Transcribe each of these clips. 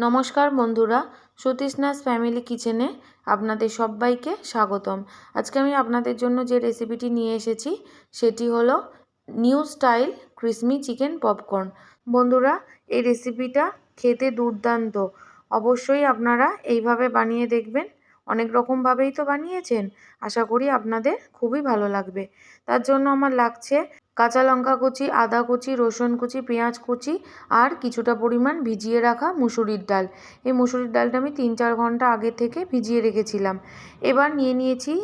নমস্কার বন্ধুরা, সতীশনাথ ফ্যামিলি কিচেনে আপনাদের সবাইকে স্বাগতম। আজকে আমি আপনাদের জন্য যে রেসিপিটি নিয়ে এসেছি, সেটি হলো new style crispy chicken popcorn. বন্ধুরা, এই রেসিপিটা খেতে দুর্দান্ত। অবশ্যই আপনারা এইভাবে বানিয়ে দেখবেন। অনেক রকমভাবেই তো বানিয়েছেন। আশা করি আপনাদের খুবই ভালো লাগবে। তার জন্য আমার লাগছে কাঁচা লঙ্কা কুচি, আদা কুচি, রসুন কুচি, পেঁয়াজ কুচি আর কিছুটা পরিমাণ ভিজিয়ে রাখা মুসুরির ডাল। এই মুসুরির ডালটা আমি তিন চার ঘণ্টা আগে থেকে ভিজিয়ে রেখেছিলাম। এবার নিয়ে নিয়েছি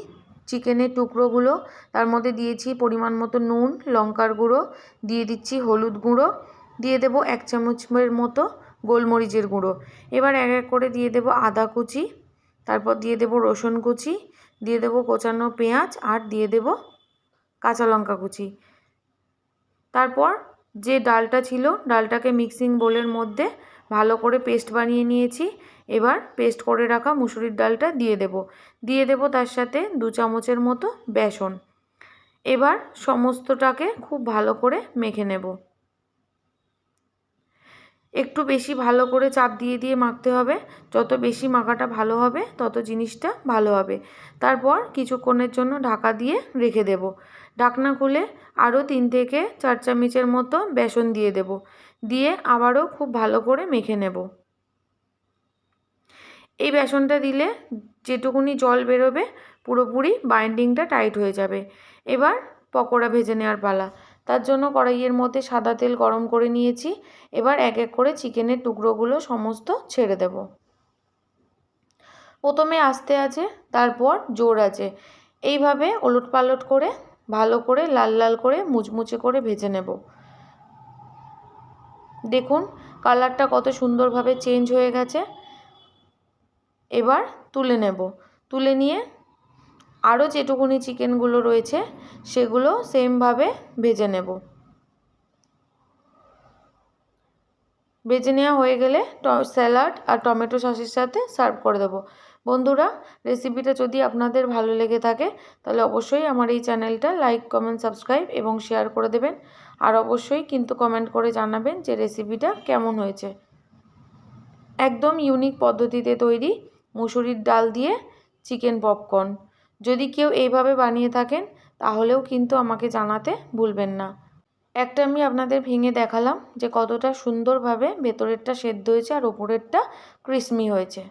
চিকেনের টুকরোগুলো। তার মধ্যে দিয়েছি পরিমাণ মতো নুন, লঙ্কার গুঁড়ো, দিয়ে দিচ্ছি হলুদ গুঁড়ো, দিয়ে দেবো এক চামচের মতো গোলমরিচের গুঁড়ো। এবার এক এক করে দিয়ে দেবো আদা কুচি, তারপর দিয়ে দেবো রসুন কুচি, দিয়ে দেবো কোচানো পেঁয়াজ আর দিয়ে দেবো কাঁচা লঙ্কা কুচি। তারপর যে ডালটা ছিল, ডালটাকে মিক্সিং বোলের মধ্যে ভালো করে পেস্ট বানিয়ে নিয়েছি। এবার পেস্ট করে রাখা মুসুরির ডালটা দিয়ে দেব। দিয়ে দেব তার সাথে দু চামচের মতো বেসন। এবার সমস্তটাকে খুব ভালো করে মেখে নেব। একটু বেশি ভালো করে চাপ দিয়ে দিয়ে মাখতে হবে। যত বেশি মাখাটা ভালো হবে, তত জিনিসটা ভালো হবে। তারপর কিছুক্ষণের জন্য ঢাকা দিয়ে রেখে দেব। ঢাকনা খুলে আরও তিন থেকে চার চামচের মতো বেসন দিয়ে দেব। দিয়ে আবারও খুব ভালো করে মেখে নেব। এই বেসনটা দিলে যেটুকুনি জল বেরোবে, পুরোপুরি বাইন্ডিংটা টাইট হয়ে যাবে। এবার পকোড়া ভেজে নেওয়ার পালা। তার জন্য কড়াইয়ের মধ্যে সাদা তেল গরম করে নিয়েছি। এবার এক এক করে চিকেনের টুকরোগুলো সমস্ত ছেড়ে দেব। প্রথমে আস্তে আছে, তারপর জোর আছে। এইভাবে ওলট পালট করে, ভালো করে লাল লাল করে মুচমুচে করে ভেজে নেব। দেখুন, কালারটা কত সুন্দরভাবে চেঞ্জ হয়ে গেছে। এবার তুলে নেব। তুলে নিয়ে আরও যেটুকুনি চিকেনগুলো রয়েছে, সেগুলো সেমভাবে ভেজে নেব। ভেজে নেওয়া হয়ে গেলে স্যালাড আর টমেটো সসের সাথে সার্ভ করে দেবো। বন্ধুরা, রেসিপিটা যদি আপনাদের ভালো লেগে থাকে, তাহলে অবশ্যই আমার এই চ্যানেলটা লাইক, কমেন্ট, সাবস্ক্রাইব এবং শেয়ার করে দেবেন। আর অবশ্যই কিন্তু কমেন্ট করে জানাবেন যে রেসিপিটা কেমন হয়েছে। একদম ইউনিক পদ্ধতিতে তৈরি মুসুরির ডাল দিয়ে চিকেন পপকর্ন। যদি কেউ এইভাবে বানিয়ে থাকেন, তাহলেও কিন্তু আমাকে জানাতে ভুলবেন না। একটা আমি আপনাদের ভেঙে দেখালাম যে কতটা সুন্দরভাবে ভেতরেরটা সেদ্ধ হয়েছে আর ওপরেরটা ক্রিসমি হয়েছে।